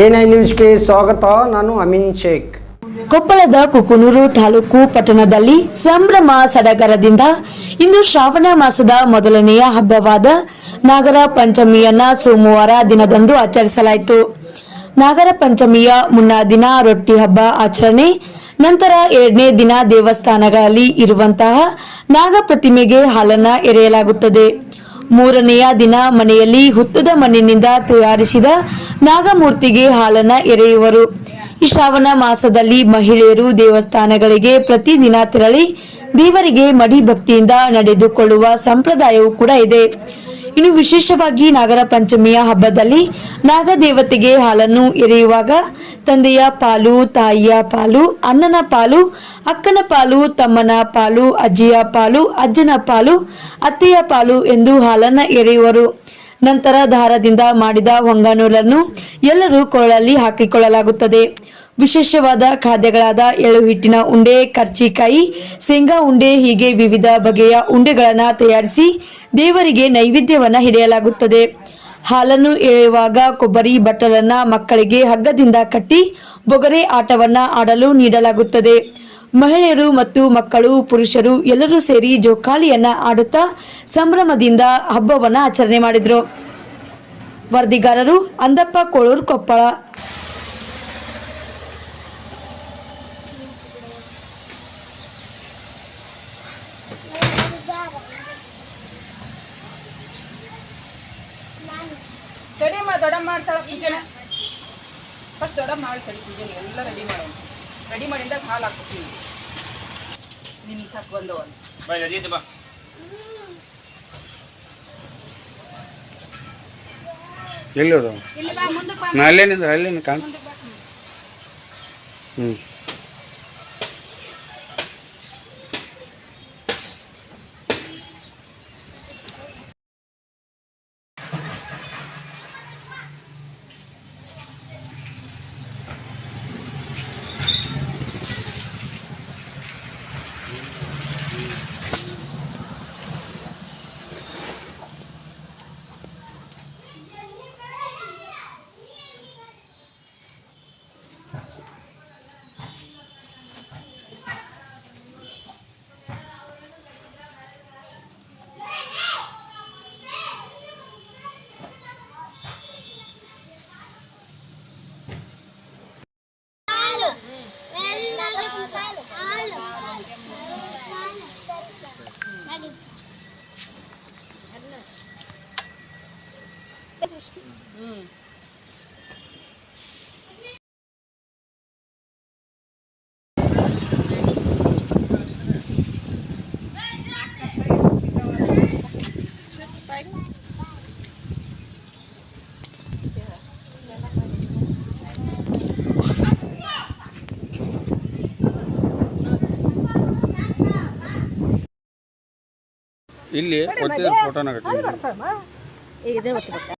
NI ನ್ಯೂಸ್ಗೆ ಸ್ವಾಗತ, ನಾನು ಅಮಿನ್ ಶೇಖ್. ಕೊಪ್ಪಳದ ಕುಕುನೂರು ತಾಲೂಕು ಪಟ್ಟಣದಲ್ಲಿ ಸಂಭ್ರಮ ಸಡಗರದಿಂದ ಇಂದು ಶ್ರಾವಣ ಮಾಸದ ಮೊದಲನೆಯ ಹಬ್ಬವಾದ ನಾಗರ ಪಂಚಮಿಯನ್ನ ಸೋಮವಾರ ದಿನದಂದು ಆಚರಿಸಲಾಯಿತು. ನಾಗರ ಪಂಚಮಿಯ ಮುನ್ನಾ ದಿನ ರೊಟ್ಟಿ ಹಬ್ಬ ಆಚರಣೆ, ನಂತರ ಎರಡನೇ ದಿನ ದೇವಸ್ಥಾನಗಳಲ್ಲಿ ಇರುವಂತಹ ನಾಗ ಪ್ರತಿಮೆಗೆ ಹಾಲನ್ನ ಎರೆಯಲಾಗುತ್ತದೆ. ಮೂರನೆಯ ದಿನ ಮನೆಯಲ್ಲಿ ಹುತ್ತದ ಮಣ್ಣಿನಿಂದ ತಯಾರಿಸಿದ ನಾಗಮೂರ್ತಿಗೆ ಹಾಲನ್ನ ಎರೆಯುವರು. ಈ ಶ್ರಾವಣ ಮಾಸದಲ್ಲಿ ಮಹಿಳೆಯರು ದೇವಸ್ಥಾನಗಳಿಗೆ ಪ್ರತಿದಿನ ತೆರಳಿ ದೇವರಿಗೆ ಮಡಿ ಭಕ್ತಿಯಿಂದ ನಡೆದುಕೊಳ್ಳುವ ಸಂಪ್ರದಾಯವೂ ಕೂಡ ಇದೆ. ಇನ್ನು ವಿಶೇಷವಾಗಿ ನಾಗರ ಪಂಚಮಿಯ ಹಬ್ಬದಲ್ಲಿ ನಾಗದೇವತೆಗೆ ಹಾಲನ್ನು ಎರೆಯುವಾಗ ತಂದೆಯ ಪಾಲು, ತಾಯಿಯ ಪಾಲು, ಅಣ್ಣನ ಪಾಲು, ಅಕ್ಕನ ಪಾಲು, ತಮ್ಮನ ಪಾಲು, ಅಜ್ಜಿಯ ಪಾಲು, ಅಜ್ಜನ ಪಾಲು, ಅತ್ತೆಯ ಪಾಲು ಎಂದು ಹಾಲನ್ನ ಎರೆಯುವರು. ನಂತರ ದಾರದಿಂದ ಮಾಡಿದ ಹೊಂಗಾನೂಲನ್ನು ಎಲ್ಲರೂ ಕೊರಳಲ್ಲಿ ಹಾಕಿಕೊಳ್ಳಲಾಗುತ್ತದೆ. ವಿಶೇಷವಾದ ಖಾದ್ಯಗಳಾದ ಎಳು ಹಿಟ್ಟಿನ ಉಂಡೆ, ಕರ್ಚಿಕಾಯಿ, ಶೇಂಗಾ ಉಂಡೆ ಹೀಗೆ ವಿವಿಧ ಬಗೆಯ ಉಂಡೆಗಳನ್ನು ತಯಾರಿಸಿ ದೇವರಿಗೆ ನೈವೇದ್ಯವನ್ನು ಹಿಡಿಯಲಾಗುತ್ತದೆ. ಹಾಲನ್ನು ಎಳೆಯುವಾಗ ಕೊಬ್ಬರಿ ಬಟ್ಟಲನ್ನು ಮಕ್ಕಳಿಗೆ ಹಗ್ಗದಿಂದ ಕಟ್ಟಿ ಬೊಗರೆ ಆಟವನ್ನು ಆಡಲು ನೀಡಲಾಗುತ್ತದೆ. ಮಹಿಳೆಯರು ಮತ್ತು ಮಕ್ಕಳು, ಪುರುಷರು ಎಲ್ಲರೂ ಸೇರಿ ಜೋಕಾಲಿಯನ್ನ ಆಡುತ್ತಾ ಸಂಭ್ರಮದಿಂದ ಹಬ್ಬವನ್ನ ಆಚರಣೆ ಮಾಡಿದರು. ವರದಿಗಾರರು ಅಂದಪ್ಪ ಕೋಳೂರು ಕೊಪ್ಪಳ. ತಡಿಯಮ್ಮ ದೊಡ್ಡಮ್ಮ ಮಾಡ್ತಾಳ ಪೂಜೆನ ಫಸ್ಟ್ ದೊಡ್ಡಮ್ಮ ಮಾಡ್ತಾಳೆ ಪೂಜೆನ ಎಲ್ಲ ರೆಡಿ ಮಾಡೋಣ ರೆಡಿ ಮಾಡಿಂದಾಗ ಹಾಲು ಹಾಕ್ಬಿಡ್ತೀನಿ. ನಿನ್ನ ತಕ್ಕ ಬಂದವ ಬಾ ಬಾ. ಎಲ್ಲಿ ಹೋದ ನಾ ಅಲ್ಲೇ ನಿಂದ ಅಲ್ಲೇ ಕಾಣ್ ಹ್ಞೂ ಇಲ್ಲಿ ಒತ್ತಿದ್ರೆ ಫೋಟೋನ ಕಟ್ಟಿ ಇದೇ ಗೊತ್ತಿರುತ್ತೆ